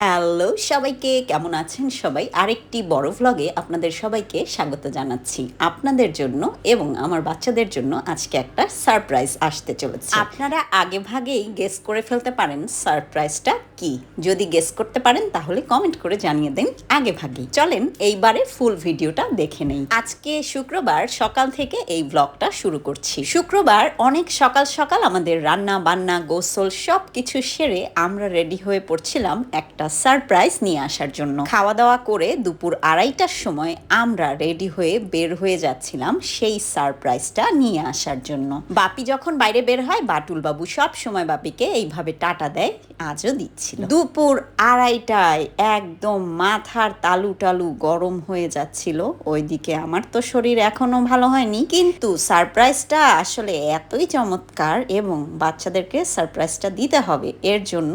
Hello সবাইকে, কেমন আছেন সবাই? আরেকটি বড় ভ্লগে আপনাদের সবাইকে স্বাগত জানাচ্ছি। আপনাদের জন্য এবং আমার বাচ্চাদের জন্য আজকে একটা সারপ্রাইজ আসতে চলেছে। আপনারা আগে ভাগেই গেস করে ফেলতে পারেন সারপ্রাইজটা কি। যদি গেস করতে পারেন, তাহলে কমেন্ট করে জানিয়ে দিন আগে ভাগেই। চলেন, এইবারে ফুল ভিডিওটা দেখে নেই। আজকে শুক্রবার, সকাল থেকে এই ব্লগটা শুরু করছি। শুক্রবার, অনেক সকাল সকাল আমাদের রান্না বান্না গোসল সব কিছু সেরে আমরা রেডি হয়ে পড়ছিলাম একটা সারপ্রাইজ নিয়ে আসার জন্য। খাওয়া দাওয়া করে দুপুর আড়াইটার সময় আমরা রেডি হয়ে বের হয়ে যাচ্ছিলাম সেই সারপ্রাইজটা নিয়ে আসার জন্য। বাপি যখন বাইরে বের হয় বাটুল বাবু সব সময় বাপিকে এইভাবে টাটা দেয়, আজও দিচ্ছিল। দুপুর আড়াইটায় একদম মাথার তালু টালু গরম হয়ে যাচ্ছিল। ওইদিকে আমার তো শরীর এখনও ভালো হয়নি। কিন্তু সারপ্রাইজটা আসলে এতই চমৎকার এবং বাচ্চাদেরকে সারপ্রাইজটা দিতে হবে। এর জন্য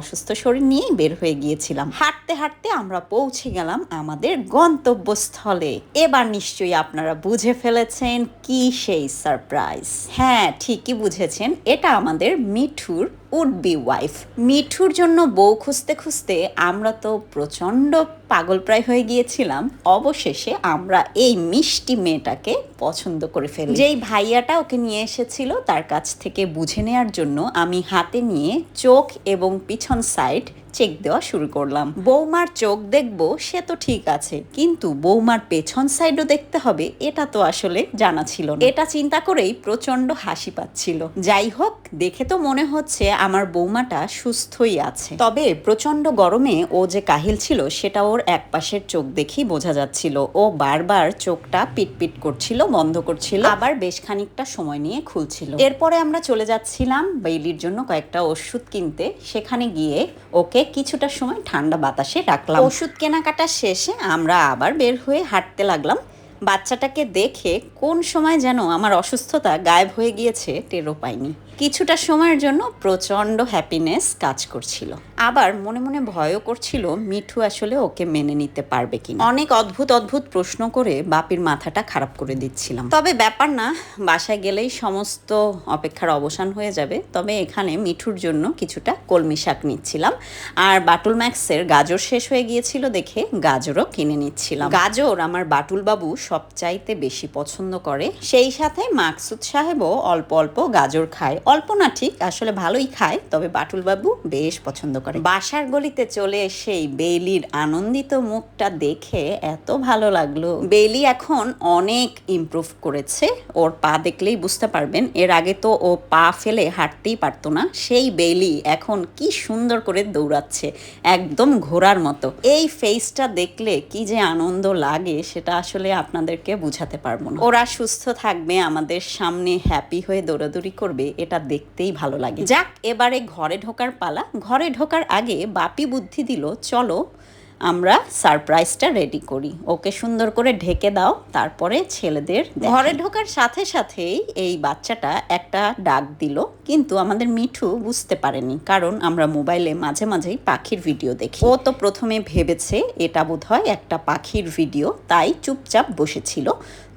অসুস্থ শরীর নিয়েই বের হয়ে গিয়েছিলাম। হাঁটতে হাঁটতে আমরা পৌঁছে গেলাম আমাদের গন্তব্যস্থলে। এবার নিশ্চয়ই আপনারা বুঝে ফেলেছেন কি সেই সারপ্রাইজ। হ্যাঁ ঠিকই বুঝেছেন, এটা আমাদের মিঠুর উড বি ওয়াইফ মিঠুর জন্য বউ খুঁজতে খুঁজতে আমরা তো প্রচণ্ড পাগল প্রায় হয়ে গিয়েছিলাম। অবশেষে আমরা এই মিষ্টি মেয়েটাকে পছন্দ করে ফেলি। যেই ভাইয়াটা ওকে নিয়ে এসেছিল তার কাছ থেকে বুঝে নেওয়ার জন্য আমি হাতে নিয়ে চোখ এবং পিছন সাইড চেক দেওয়া শুরু করলাম। বৌমার চোখ দেখব, সে তো ঠিক আছে। কিন্তু বৌমার পেছন সাইডও দেখতে হবে, এটা তো আসলে জানা ছিল না। এটা চিন্তা করেই প্রচণ্ড হাসি পাচ্ছিল। যাই হোক, দেখে তো মনে হচ্ছে আমার বৌমাটা সুস্থই আছে। তবে প্রচণ্ড গরমে ও যে কাহিল ছিল, সেটা ওর এক পাশের চোখ দেখেই বোঝা যাচ্ছিল। ও বারবার চোখটা পিটপিট করছিল, বন্ধ করছিল, আবার বেশ খানিকটা সময় নিয়ে খুলছিল। এরপরে আমরা চলে যাচ্ছিলাম, বেইলির জন্য কয়েকটা ওষুধ কিনতে। সেখানে গিয়ে ওকে কিছুটা সময় ঠান্ডা বাতাসে রাখলাম। ওষুধ কেনাকাটা শেষে আমরা আবার বের হয়ে হাঁটতে লাগলাম। বাচ্চাটাকে দেখে কোন সময় যেন আমার অসুস্থতা গায়েব হয়ে গিয়েছে, টেরও পাইনি। কিছুটা সময়ের জন্য প্রচণ্ড হ্যাপিনেস কাজ করছিল। আবার মনে মনে ভয়ও করছিল মিঠু আসলে ওকে মেনে নিতে পারবে কিনা। অনেক অদ্ভুত অদ্ভুত প্রশ্ন করে বাপির মাথাটা খারাপ করে দিচ্ছিলাম। তবে ব্যাপার না, বাসায় গেলেই সমস্ত অপেক্ষার অবসান হয়ে যাবে। তবে এখানে মিঠুর জন্য কিছুটা কলমি শাক নিচ্ছিলাম। আর বাটুল ম্যাক্সের গাজর শেষ হয়ে গিয়েছিল দেখে গাজরও কিনে নিচ্ছিলাম। গাজর আমার বাটুল বাবু সবচাইতে বেশি পছন্দ করে। সেই সাথে মাকসুদ সাহেবও অল্প অল্প গাজর খায়। অল্প না ঠিক, আসলে ভালোই খায়, তবে বাটুল বাবু বেশ পছন্দ করে। বাসার গলিতে চলে এসেই বেইলির আনন্দিত মুখটা দেখে এত ভালো লাগল। বেইলি এখন অনেক ইমপ্রুভ করেছে, ওর পা দেখলেই বুঝতে পারবেন, এর আগে তো ও পা ফেলে হাঁটতেই পারতো না, সেই বেলি এখন কি সুন্দর করে দৌড়াচ্ছে, একদম ঘোড়ার মতো। এই ফেসটা দেখলে কি যে আনন্দ লাগে, সেটা আসলে আপনাদেরকে বুঝাতে পারব না। ওরা সুস্থ থাকবে, আমাদের সামনে হ্যাপি হয়ে দৌড়াদৌড়ি করবে, এটা দেখতেই ভালো লাগে। যাক, এবারে ঘরে ঢোকার পালা। ঘরে ঢোকার আগে বাপি বুদ্ধি দিল, চলো, আমরা সারপ্রাইজটা রেডি করি। ওকে সুন্দর করে ঢেকে দাও, তারপরে ছেলেদের ঘরে ঢোকার সাথে সাথেই এই বাচ্চাটা একটা ডাক দিল, কিন্তু আমাদের মিঠু বুঝতে পারেনি, কারণ আমরা মোবাইলে মাঝে মাঝেই পাখির ভিডিও দেখি। ও তো প্রথমে ভেবেছে এটা বোধহয় একটা পাখির ভিডিও, তাই চুপচাপ বসেছিল।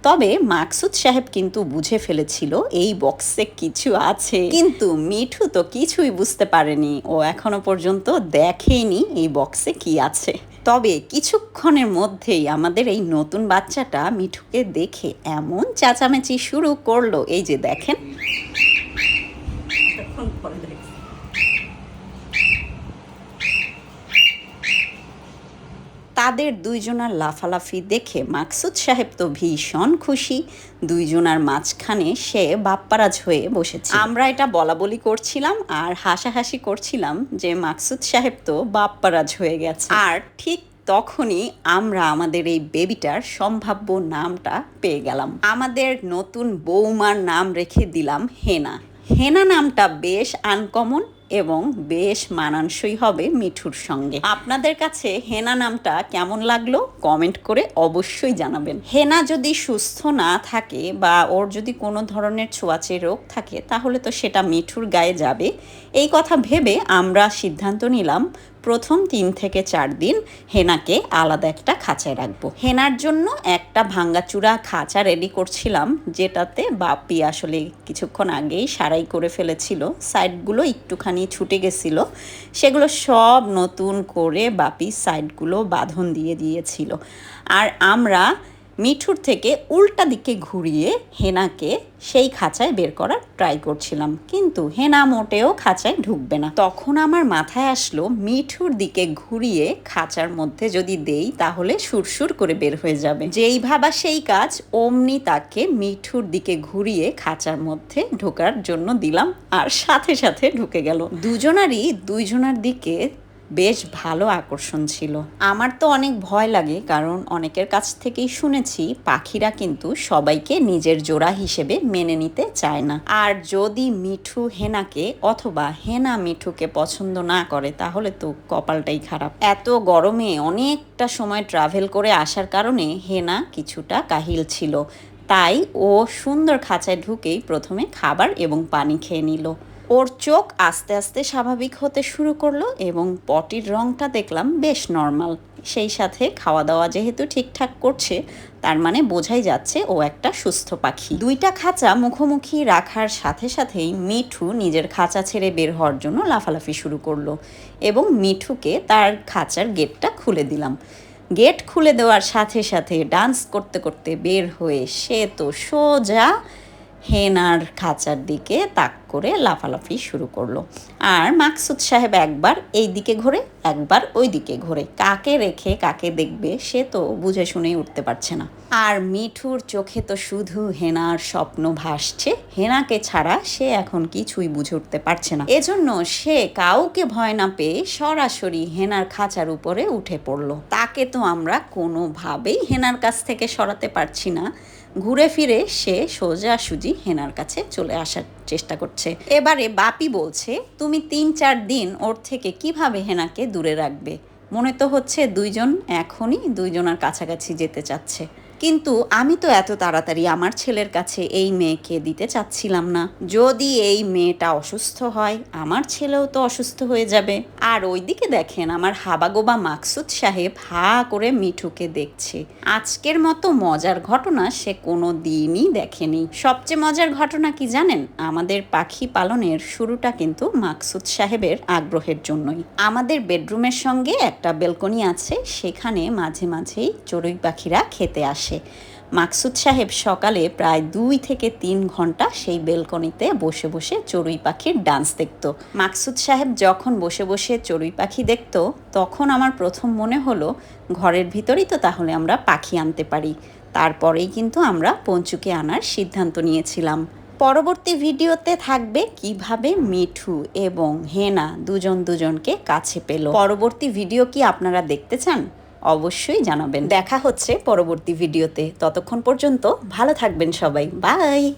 তবে মাকসুদ সাহেব কিন্তু বুঝে ফেলেছিল, এই বক্সে কিছু আছে। কিন্তু মিঠু তো কিছুই বুঝতে পারেনি। ও এখনও পর্যন্ত দেখেনি এই বক্সে কি আছে। তবে কিছুক্ষণের মধ্যেই আমাদের এই নতুন বাচ্চাটা মিঠুকে দেখে এমন চেঁচামেচি শুরু করল। এই যে দেখেন। তাদের দুইজনার লাফালাফি দেখে মাকসুদ সাহেব তো ভীষণ খুশি। দুইজনার মাঝখানে সে বাপ্পারাজ হয়ে বসেছে। আমরা এটা বলা বলি করছিলাম আর হাসাহাসি করছিলাম যে মাকসুদ সাহেব তো বাপ্পারাজ হয়ে গেছে। আর ঠিক তখনই আমরা আমাদের এই বেবিটার সম্ভাব্য নামটা পেয়ে গেলাম। আমাদের নতুন বৌমার নাম রেখে দিলাম হেনা। হেনা নামটা বেশ আনকমন এবং বেশ মানানসই হবে মিঠুর সঙ্গে। আপনাদের কাছে হেনা নামটা কেমন লাগল কমেন্ট করে অবশ্যই জানাবেন। হেনা যদি সুস্থ না থাকে বা ওর যদি কোনো ধরনের ছোঁয়াচে রোগ থাকে, তাহলে তো সেটা মিঠুর গায়ে যাবে। এই কথা ভেবে আমরা সিদ্ধান্ত নিলাম প্রথম তিন থেকে চার দিন হেনাকে আলাদা একটা খাঁচায় রাখব। হেনার জন্য একটা ভাঙ্গাচুরা খাঁচা রেডি করছিলাম, যেটাতে বাপি আসলে কিছুক্ষণ আগেই সারাই করে ফেলেছিল। সাইডগুলো একটুখানি ছুটে গেছিল। সেগুলো সব নতুন করে বাপি সাইডগুলো বাঁধন দিয়ে দিয়েছিল। আর আমরা মিঠুর থেকে উল্টা দিকে ঘুরিয়ে হেনাকে সেই খাঁচায় বের করার ট্রাই করছিলাম। কিন্তু হেনা মোটেও খাঁচায় ঢুকবে না। তখন আমার মাথায় আসলো, মিঠুর দিকে ঘুরিয়ে খাঁচার মধ্যে যদি দেই, তাহলে সুরসুর করে বের হয়ে যাবে। যেই ভাবা সেই কাজ, অমনি তাকে মিঠুর দিকে ঘুরিয়ে খাঁচার মধ্যে ঢোকার জন্য দিলাম। আর সাথে সাথে ঢুকে গেল। দুজনারই, দুইজনার দিকে বেশ ভালো আকর্ষণ ছিল। আমার তো অনেক ভয় লাগে, কারণ অনেকের কাছ থেকেই শুনেছি পাখিরা কিন্তু সবাইকে নিজের জোড়া হিসেবে মেনে নিতে চায় না। আর যদি মিঠু হেনাকে অথবা হেনা মিঠুকে পছন্দ না করে, তাহলে তো কপালটাই খারাপ। এত গরমে অনেকটা সময় ট্রাভেল করে আসার কারণে হেনা কিছুটা কাহিল ছিল। তাই ও সুন্দর খাঁচায় ঢুকেই প্রথমে খাবার এবং পানি খেয়ে নিল। ওর চোখ আস্তে আস্তে স্বাভাবিক হতে শুরু করল এবং পটির রংটা দেখলাম বেশ নর্মাল। সেই সাথে খাওয়া দাওয়া যেহেতু ঠিকঠাক করছে, তার মানে বোঝাই যাচ্ছে ও একটা সুস্থ পাখি। দুইটা খাঁচা মুখোমুখি রাখার সাথে সাথেই মিঠু নিজের খাঁচা ছেড়ে বের হওয়ার জন্য লাফালাফি শুরু করল এবং মিঠুকে তার খাঁচার গেটটা খুলে দিলাম। গেট খুলে দেওয়ার সাথে সাথে ডান্স করতে করতে বের হয়ে সে তো সোজা হেনার খাঁচার দিকে তাক করে লাফালাফি শুরু করল। আর মাকসুদ সাহেব একবার এই দিকে ঘোরে, একবার ওই দিকে ঘোরে। কাকে রেখে কাকে দেখবে সে তো বুঝে শুনেই উঠতে পারছে না। আর মিঠুর চোখে তো শুধু হেনার স্বপ্ন ভাসছে। হেনাকে ছাড়া সে এখন কিছুই বুঝে উঠতে পারছে না। এজন্য সে কাউকে ভয় না পেয়ে সরাসরি হেনার খাঁচার উপরে উঠে পড়ল। তাকে তো আমরা কোনোভাবেই হেনার কাছ থেকে সরাতে পারছি না। ঘুরে ফিরে সে সোজা সুজি হেনার কাছে চলে আসার চেষ্টা করছে। এবারে বাপি বলছে, তুমি তিন চার দিন ওর থেকে কীভাবে হেনাকে দূরে রাখবে? মনে তো হচ্ছে দুইজন এখনই দুইজনার কাছাকাছি যেতে চাচ্ছে। কিন্তু আমি তো এত তাড়াতাড়ি আমার ছেলের কাছে এই মেয়েকে দিতে চাচ্ছিলাম না। যদি এই মেয়েটা অসুস্থ হয়, আমার ছেলেও তো অসুস্থ হয়ে যাবে। আর ওইদিকে দেখেন আমার হাবাগোবা মাকসুদ সাহেব হা করে মিঠুকে দেখছে। আজকের মতো মজার ঘটনা সে কোনো দিনই দেখেনি। সবচেয়ে মজার ঘটনা কি জানেন? আমাদের পাখি পালনের শুরুটা কিন্তু মাকসুদ সাহেবের আগ্রহের জন্যই। আমাদের বেডরুমের সঙ্গে একটা বেলকনি আছে, সেখানে মাঝে মাঝেই চড়ুই পাখিরা খেতে আসে। আসে। মাকসুদ সাহেব সকালে প্রায় দুই থেকে তিন ঘণ্টা সেই বেলকনিতে বসে বসে চড়ুই পাখির ডান্স দেখত। মাকসুদ সাহেব যখন বসে বসে চড়ুই পাখি দেখত, তখন আমার প্রথম মনে হলো, ঘরের ভিতরেই তো তাহলে আমরা পাখি আনতে পারি। তারপরেই কিন্তু আমরা পঞ্চুকে আনার সিদ্ধান্ত নিয়েছিলাম। পরবর্তী ভিডিওতে থাকবে কীভাবে মিঠু এবং হেনা দুজন দুজনকে কাছে পেল। পরবর্তী ভিডিও কি আপনারা দেখতে চান? অবশ্যই জানাবেন। দেখা হচ্ছে পরবর্তী ভিডিওতে। ততক্ষণ পর্যন্ত ভালো থাকবেন সবাই। বাই!